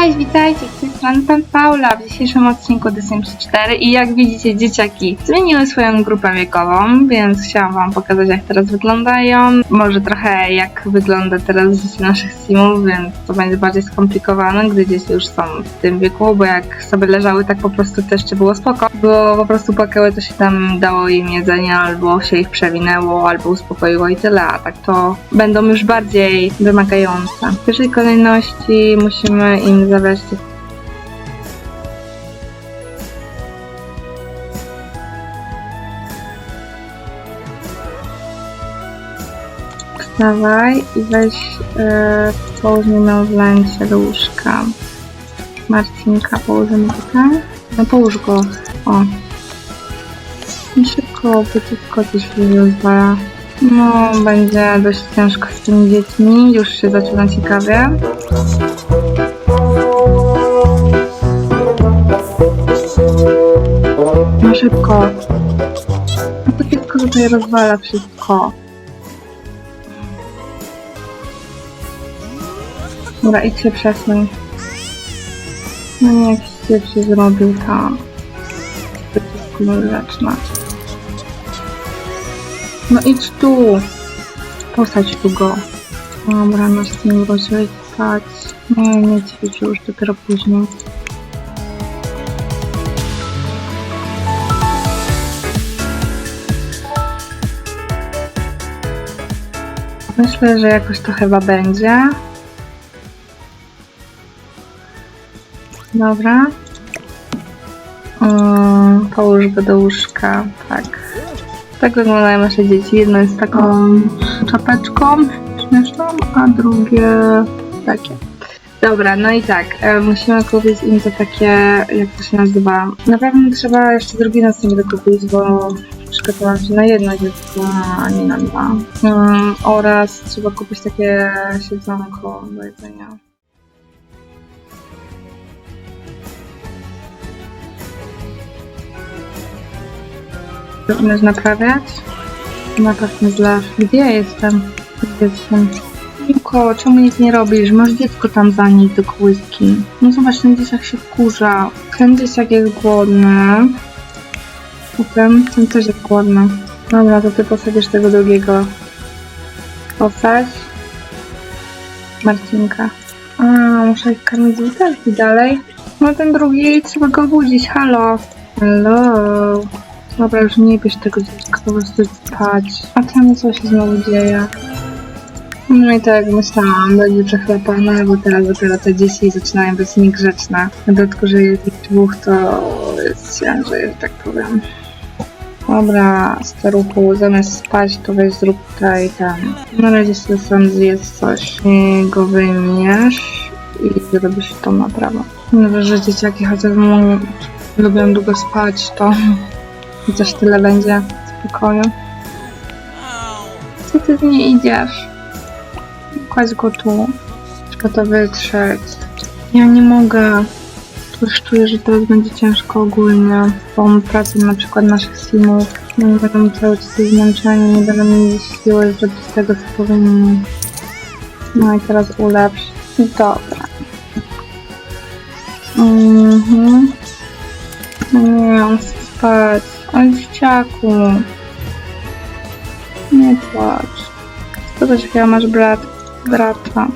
vitais witajcie. Strony Pan Paula w dzisiejszym odcinku The Sims 4 i jak widzicie dzieciaki zmieniły swoją grupę wiekową, więc chciałam Wam pokazać jak teraz wyglądają, może trochę jak wygląda teraz życie naszych Simów, więc to będzie bardziej skomplikowane, gdy dzieci już są w tym wieku, bo jak sobie leżały tak po prostu to jeszcze było spoko, bo po prostu płakały to się tam dało im jedzenie albo się ich przewinęło, albo uspokoiło i tyle, a tak to będą już bardziej wymagające. W pierwszej kolejności musimy im zabrać tych Wstawaj i weź e, położmy ją w lęcie do łóżka. Marcinka, położymy tutaj. No połóż go. O. I szybko, bo dziecko coś rozwala. No, będzie dość ciężko z tymi dziećmi. Już się zaczyna ciekawie. No szybko. No to dziecko tutaj rozwala wszystko. Dobra, idź się przesuń. No nie, syf się zrobił tam. Wycisku leczna. No idź tu. Posadź tu go. Dobra, no z tym spać. Nie, nie ćwiczył już dopiero później. Myślę, że jakoś to chyba będzie. Dobra. Połóż go do łóżka, tak. Tak wyglądają nasze dzieci. Jedno jest taką czapeczką śmieszną, a drugie takie. Dobra, no i tak, e, musimy kupić im to takie, jak to się nazywa. Na pewno trzeba jeszcze drugi następny kupić, bo przygotowałam się na jedno dziecko, a nie na dwa. Mm, oraz trzeba kupić takie siedzonko do jedzenia. Umiesz naprawiać? Napraw mnie zlew. Gdzie ja jestem? Z dzieckiem. Niko, czemu nic nie robisz? Masz dziecko tam zanieść do kołyski. No zobacz, ten dzieciak się wkurza. Ten dzieciak jest głodny. Potem ten też jest głodny. Dobra, to ty posadzisz tego drugiego. Posadź. Marcinka. A, muszę ich karmić z butelki dalej. No ten drugi, trzeba go budzić. Halo. Hello. Dobra, już nie bierz tego dziecka, po prostu spać. A tam co się znowu dzieje? No i tak jak myślałam, będzie przechlepane, bo teraz dopiero te dzieci zaczynają być niegrzeczne. W dodatku, że jest ich dwóch, to jest ciężej, że tak powiem. Dobra, staruchu, zamiast spać, to weź zrób tutaj ten. Na razie sobie sam zjedz coś i go wyjmiesz i zrobisz tą naprawę. No, że dzieciaki chociaż lubią długo spać, to chociaż tyle będzie spokoju. Co ty z nie idziesz? Kładź go tu. Trzeba to wytrzeć. Ja nie mogę. Już czuję, że teraz będzie ciężko ogólnie. Tą pracę na przykład naszych simów. No nie będą cały czas zmęczeni, nie będą mieli siły zrobić tego, co powinni. No i teraz ulepsz. Dobra. Mhm. Nie, on chce spać. Oj, dzieciaku. Nie płacz. Zobacz, jakiego masz brat, brata.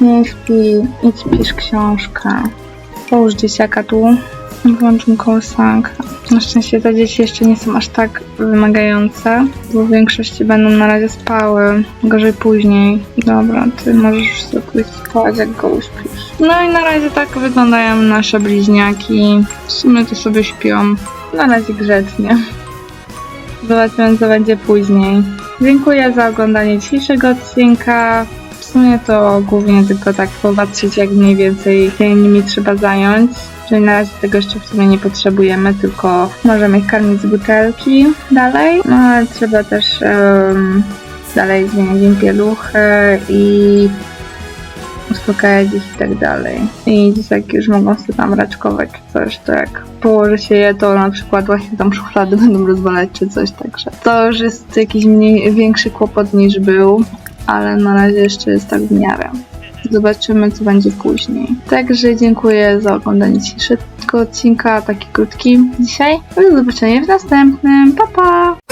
Nie śpi, idź pisz książkę. Połóż dzieciaka tu. Włącz mu kołysankę. Na szczęście te dzieci jeszcze nie są aż tak wymagające, bo w większości będą na razie spały. Gorzej później. Dobra, ty możesz sobie spać, jak go uśpisz. No i na razie tak wyglądają nasze bliźniaki. W sumie to sobie śpią. Na razie grzecznie. Zobaczymy, co będzie później. Dziękuję za oglądanie dzisiejszego odcinka. W sumie to głównie tylko tak popatrzeć, jak mniej więcej się nimi trzeba zająć. Czyli na razie tego jeszcze w sumie nie potrzebujemy, tylko możemy ich karmić z butelki dalej. No ale trzeba też em, dalej zmieniać im pieluchę i uspokajać ich i tak dalej. I dzieciaki już mogą sobie tam raczkować czy coś, to jak położy się je, to na przykład właśnie tam szuflady będą rozwalać czy coś, także to już jest jakiś mniej, większy kłopot niż był. ale na razie jeszcze jest tak w miarę. Zobaczymy, co będzie później. Także dziękuję za oglądanie dzisiejszego odcinka, taki krótki dzisiaj. Do zobaczenia w następnym. Pa, pa!